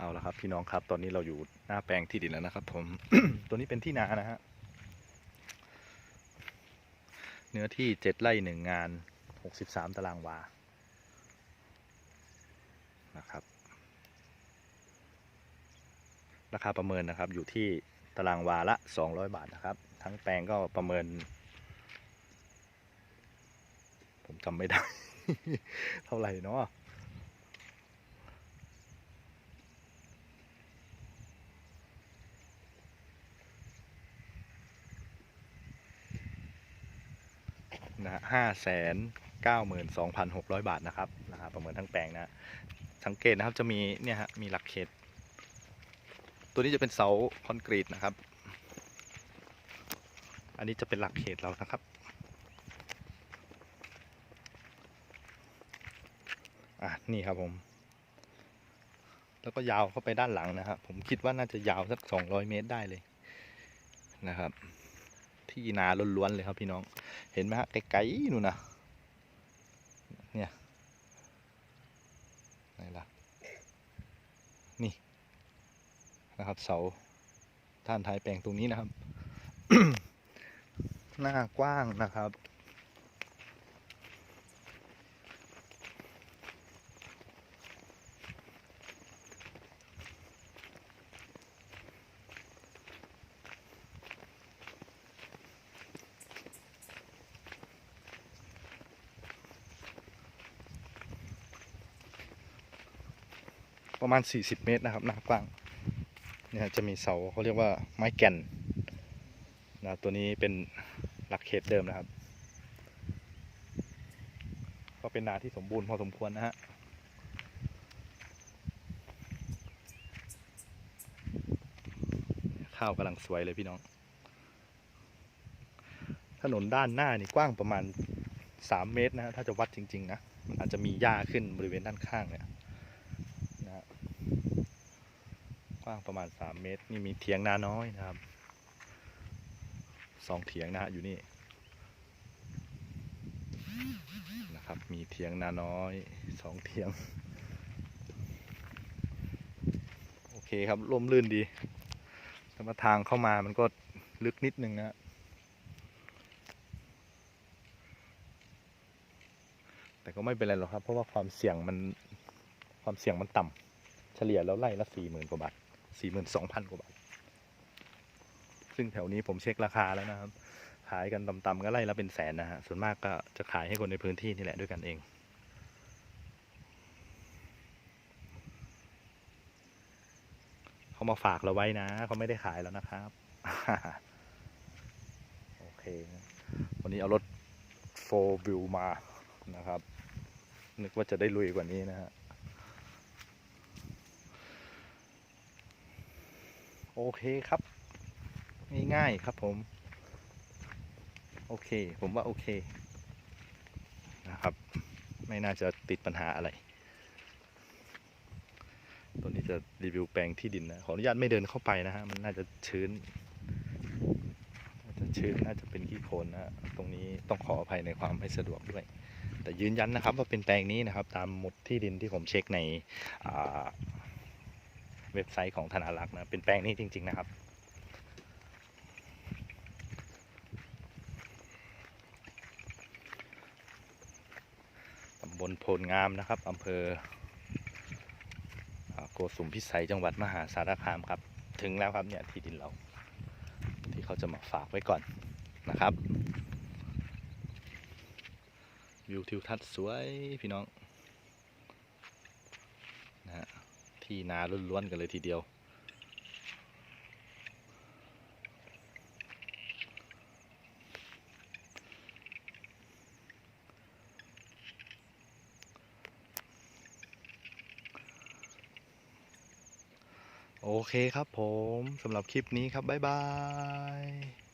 เอาละครับ พี่น้องครับ ตอนนี้เราอยู่หน้าแปลงที่ดินแล้วนะครับ ผม ตัวนี้เป็นที่นานะฮะ เนื้อที่เจ็ดไร่หนึ่งงานหกสิบสามตารางวา นะครับ ราคาประเมินนะครับ อยู่ที่ตารางวาละสองร้อยบาทนะครับ ทั้งแปลงก็ประเมิน ผมจำไม่ได้ เท่าไหร่เนาะ นะฮะห้าแสนเก้าหมื่นสองพันหกร้อยบาทนะครับนะฮะประเมินทั้งแปลงนะฮะสังเกตนะครับจะมีเนี่ยฮะมีหลักเขตตัวนี้จะเป็นเสาคอนกรีตนะครับ อันนี้จะเป็นหลักเขตเรานะครับอะนี่ครับผม แล้วก็ยาวเข้าไปด้านหลังนะครับ ผมคิดว่าน่าจะยาวสักสองร้อยเมตรได้เลยนะครับ ที่นาล้วนๆเลยครับพี่น้อง เห็นไหมฮะไกลๆนู่นนะเนี่ยไหนล่ะนี่นะครับเสาท่านท้ายแปลงตรงนี้นะครับ หน้ากว้างนะครับ ประมาณ 40 เมตรนะครับหน้ากว้างเนี่ยจะมีเสาเขาเรียกว่าไม้แก่นนะตัวนี้เป็นหลักเขตเดิมนะครับ ก็เป็นนาที่สมบูรณ์พอสมควรนะฮะข้าวกำลังสวยเลยพี่น้อง ถนนด้านหน้านี่กว้างประมาณ 3 เมตรนะฮะถ้าจะวัดจริง ๆ นะ มันอาจจะมีหญ้าขึ้นบริเวณด้านข้างเนี่ย นะฮะก ว้างประมาณ 3 เมตร นี่มีเถียงนาน้อยนะครับสองเถียงนะฮะอยู่นี่นะครับ มีเถียงนาน้อยสองเถียง โอเคครับร่มรื่นดีแต่มาทางเข้ามามันก็ลึกนิดนึงนะแต่ก็ไม่เป็นไรหรอกครับ เพราะว่าความเสี่ยงมันความเสี่ยงมันต่ำเฉลี่ยแล้วไล่ละสี่หมื่นกว่าบาท สี่หมื่นสองพันกว่าบาท ซึ่งแถวนี้ผมเช็คราคาแล้วนะครับ ขายกันต่ำๆก็ไล่ละเป็นแสนนะฮะ ส่วนมากก็จะขายให้คนในพื้นที่นี่แหละด้วยกันเอง เขามาฝากเราไว้นะ เขาไม่ได้ขายแล้วนะครับ โอเค วันนี้เอารถโฟวิวมานะครับ นึกว่าจะได้ลุยกว่านี้นะฮะ โอเคครับ ง่ายๆครับผม โอเค ผมว่าโอเค นะครับ ไม่น่าจะติดปัญหาอะไร ตัวนี้จะรีวิวแปลงที่ดินนะ ขออนุญาตไม่เดินเข้าไปนะฮะ มันน่าจะชื้น น่าจะชื้น น่าจะเป็นขี้โคลนนะ ตรงนี้ต้องขออภัยในความไม่สะดวกด้วย แต่ยืนยันนะครับว่าเป็นแปลงนี้นะครับ ตามหมุดที่ดินที่ผมเช็คในอ่า เว็บไซต์ของธนารักษ์นะ เป็นแปลงนี้จริง ๆ นะครับ ตำบลโพลงามนะครับอำเภอโกสุมพิสัยจังหวัดมหาสารคามครับ ถึงแล้วครับเนี่ยที่ดินเรา ที่เขาจะมาฝากไว้ก่อนนะครับวิวทิวทัศน์สวยพี่น้องนะฮะ ที่นาล้วนๆกันเลยทีเดียว โอเคครับผมสำหรับคลิปนี้ครับ บ๊ายบาย